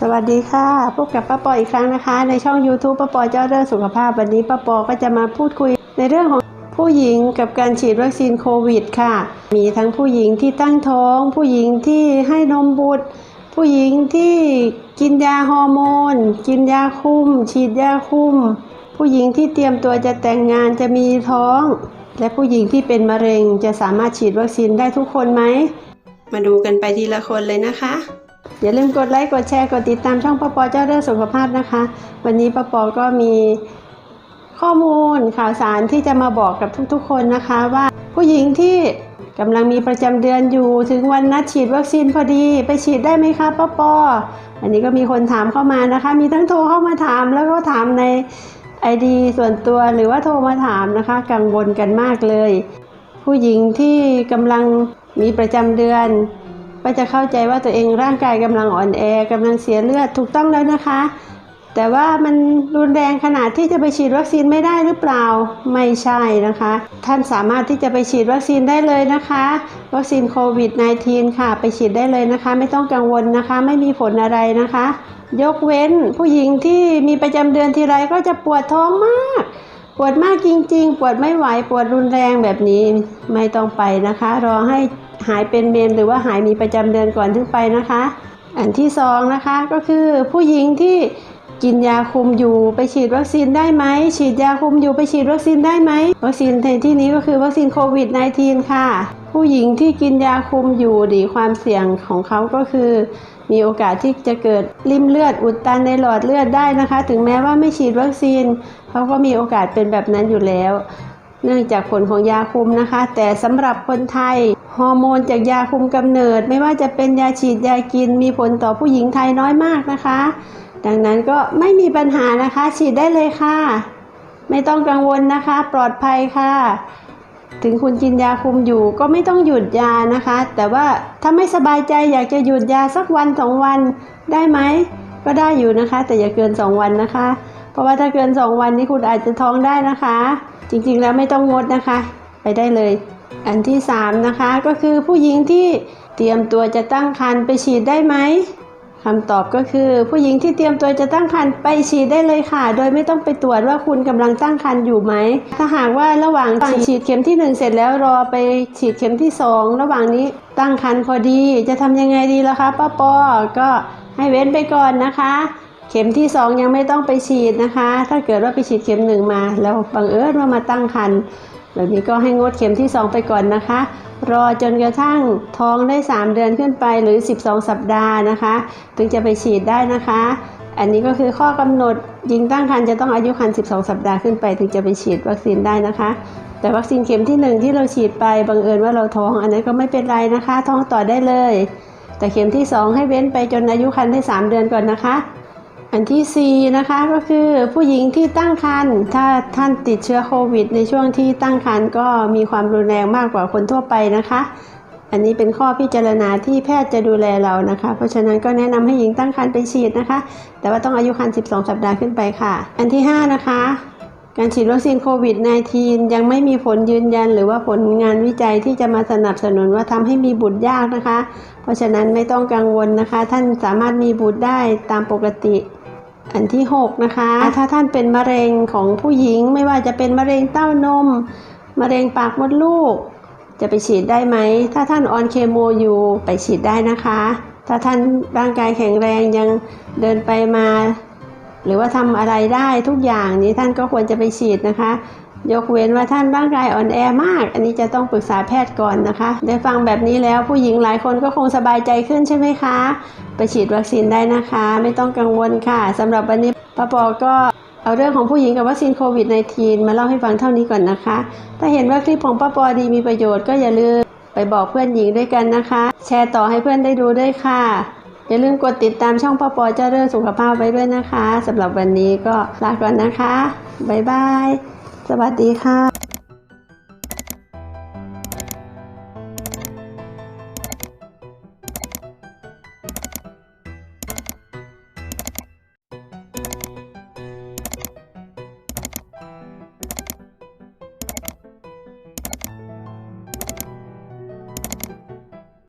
สวัสดีค่ะพบกับป้าปออีกครั้งนะคะ ในช่อง YouTube ป้าปอเจ้าเรื่องสุขภาพวันนี้ป้าปอก็จะมาพูดคุยในเรื่องของผู้หญิงกับการฉีดวัคซีนโควิดค่ะ มีทั้งผู้หญิงที่ตั้งท้อง ผู้หญิงที่ให้นมบุตร ผู้หญิงที่กินยาฮอร์โมน กินยาคุม ฉีดยาคุม ผู้หญิงที่เตรียมตัวจะแต่งงานจะมีท้อง และผู้หญิงที่เป็นมะเร็งจะสามารถฉีดวัคซีนได้ทุกคนไหมมาดูกันไปทีละคนเลยนะคะ อย่าลืมกดไลค์กดแชร์กดติดตามช่องปอปอเจ้าเรื่องสุขภาพนะคะ วันนี้ปอปอก็มีข้อมูลข่าวสารที่จะมาบอกกับทุกๆ คนนะคะว่าผู้หญิงที่กำลังมีประจำเดือนอยู่ถึงวันนัดฉีดวัคซีนพอดีไปฉีดได้ไหมคะปอปออันนี้ก็มีคนถามเข้ามานะคะ มีทั้งโทรเข้ามาถามแล้วก็ถามใน ID ส่วนตัวหรือว่าโทรมาถามนะคะ กังวลกันมากเลย ผู้หญิงที่กำลังมีประจำเดือน ก็จะเข้าใจว่าตัวเองร่างกายกำลังอ่อนแอกำลังเสียเลือดถูกต้องแล้วนะคะ แต่ว่ามันรุนแรงขนาดที่จะไปฉีดวัคซีนไม่ได้หรือเปล่าไม่ใช่นะคะ ท่านสามารถที่จะไปฉีดวัคซีนได้เลยนะคะ วัคซีนโควิด -19 ค่ะไปฉีดได้เลยนะคะ ไม่ต้องกังวลนะคะ ไม่มีผลอะไรนะคะ ยกเว้นผู้หญิงที่มีประจำเดือนทีไรก็จะปวดท้องมากปวดมากจริงๆ ปวดไม่ไหว ปวดรุนแรงแบบนี้ไม่ต้องไปนะคะ รอให้ หายเป็นเมนหรือว่าหายมีประจำเดือนก่อนถึงไปนะคะ อันที่สองนะคะก็คือผู้หญิงที่กินยาคุมอยู่ไปฉีดวัคซีนได้ไหมฉีดยาคุมอยู่ไปฉีดวัคซีนได้ไหมวัคซีนในที่นี้ก็คือวัคซีนโควิด -19 ค่ะ ผู้หญิงที่กินยาคุมอยู่ดีความเสี่ยงของเขาก็คือ มีโอกาสที่จะเกิดริ่มเลือดอุดตันในหลอดเลือดได้นะคะ ถึงแม้ว่าไม่ฉีดวัคซีนเขาก็มีโอกาสเป็นแบบนั้นอยู่แล้ว เนื่องจากผลของยาคุมนะคะ แต่สำหรับคนไทย ฮอร์โมนจากยาคุมกำเนิด ไม่ว่าจะเป็นยาฉีดยากินมีผลต่อผู้หญิงไทยน้อยมากนะคะ ดังนั้นก็ไม่มีปัญหานะคะ ฉีดได้เลยค่ะ ไม่ต้องกังวลนะคะ ปลอดภัยค่ะ ถึงคุณกินยาคุมอยู่ก็ไม่ต้องหยุดยานะคะ แต่ว่าถ้าไม่สบายใจอยากจะหยุดยาสักวันสองวันได้ไหมก็ได้อยู่นะคะ แต่อย่าเกิน 2 วันนะคะ เพราะว่าถ้าเกิน 2 วันนี้คุณอาจจะท้องได้นะคะ จริงๆแล้วไม่ต้องงดนะคะ ไปได้เลย อันที่ 3 นะคะก็คือผู้หญิงที่เตรียมตัวจะตั้งครรภ์ไปฉีดได้ไหมคำตอบก็คือผู้หญิงที่เตรียมตัวจะตั้งครรภ์ไปฉีดได้เลยค่ะ โดยไม่ต้องไปตรวจว่าคุณกำลังตั้งครรภ์อยู่ไหม ถ้าหากว่าระหว่างฉีดเข็มที่ 1 เสร็จแล้วรอไปฉีดเข็มที่ 2 ระหว่างนี้ตั้งครรภ์พอดีจะทำยังไงดีล่ะคะป้าปอก็ให้เว้นไปก่อนนะคะ เข็มที่ 2 ยังไม่ต้องไปฉีดนะคะ ถ้าเกิดว่าไปฉีดเข็มหนึ่งมา แล้วบังเอิญว่ามาตั้งครรภ์ แบบนี้ก็ให้งดเข็มที่ 2 ไปก่อนนะคะ รอจนกระทั่งท้องได้ 3 เดือนขึ้นไปหรือ 12 สัปดาห์นะคะ ถึงจะไปฉีดได้นะคะ อันนี้ก็คือข้อกำหนดหญิงตั้งครรภ์จะต้องอายุครรภ์12 สัปดาห์ขึ้นไป ถึงจะไปฉีดวัคซีนได้นะคะ แต่วัคซีนเข็มที่ 1 ที่เราฉีดไปบังเอิญว่าเราท้อง อันนั้นก็ไม่เป็นไรนะคะ ท้องต่อได้เลย แต่เข็มที่ 2 ให้เว้นไปจนอายุครรภ์ได้ 3 เดือนก่อนนะคะ อันที่ 4 นะคะก็คือผู้หญิงที่ตั้งครรภ์ถ้าท่านติดเชื้อโควิด ในช่วงที่ตั้งครรภ์ก็มีความรุนแรงมากกว่าคนทั่วไปนะคะ อันนี้เป็นข้อพิจารณาที่แพทย์จะดูแลเรานะคะ เพราะฉะนั้นก็แนะนำให้หญิงตั้งครรภ์ไปฉีดนะคะ แต่ว่าต้องอายุครรภ์12 สัปดาห์ขึ้นไปค่ะ อันที่ 5 นะคะการฉีดวัคซีนโควิด -19 ยังไม่มีผลยืนยัน หรือว่าผลงานวิจัยที่จะมาสนับสนุนว่าทำให้มีบุตรยากนะคะ เพราะฉะนั้นไม่ต้องกังวลนะคะ ท่านสามารถมีบุตรได้ตามปกติ อันที่ 6 นะคะ ถ้าท่านเป็นมะเร็งของผู้หญิง ไม่ว่าจะเป็นมะเร็งเต้านม มะเร็งปากมดลูก จะไปฉีดได้ไหม ถ้าท่านออนเคโมอยู่ไปฉีดได้นะคะ ถ้าท่านร่างกายแข็งแรงยังเดินไปมา หรือว่าทำอะไรได้ทุกอย่างนี้ท่านก็ควรจะไปฉีดนะคะ ยกเว้นว่าท่านร่างกายอ่อนแอมาก อันนี้จะต้องปรึกษาแพทย์ก่อนนะคะ ได้ฟังแบบนี้แล้วผู้หญิงหลายคนก็คงสบายใจขึ้นใช่ไหมคะ ไปฉีดวัคซีนได้นะคะ ไม่ต้องกังวลค่ะสำหรับวันนี้ป้าปอก็เอาเรื่องของผู้หญิงกับวัคซีนโควิด -19 มาเล่าให้ฟังเท่านี้ก่อนนะคะ ถ้าเห็นว่าคลิปของป้าปอดีมีประโยชน์ก็อย่าลืมไปบอกเพื่อนหญิงด้วยกันนะคะ แชร์ต่อให้เพื่อนได้ดูด้วยค่ะ อย่าลืมกดติดตามช่องป้าปอเจ้าเรื่องสุขภาพไว้ด้วยนะคะสำหรับวันนี้ก็ลาก่อนนะคะบ๊ายบาย สวัสดีค่ะ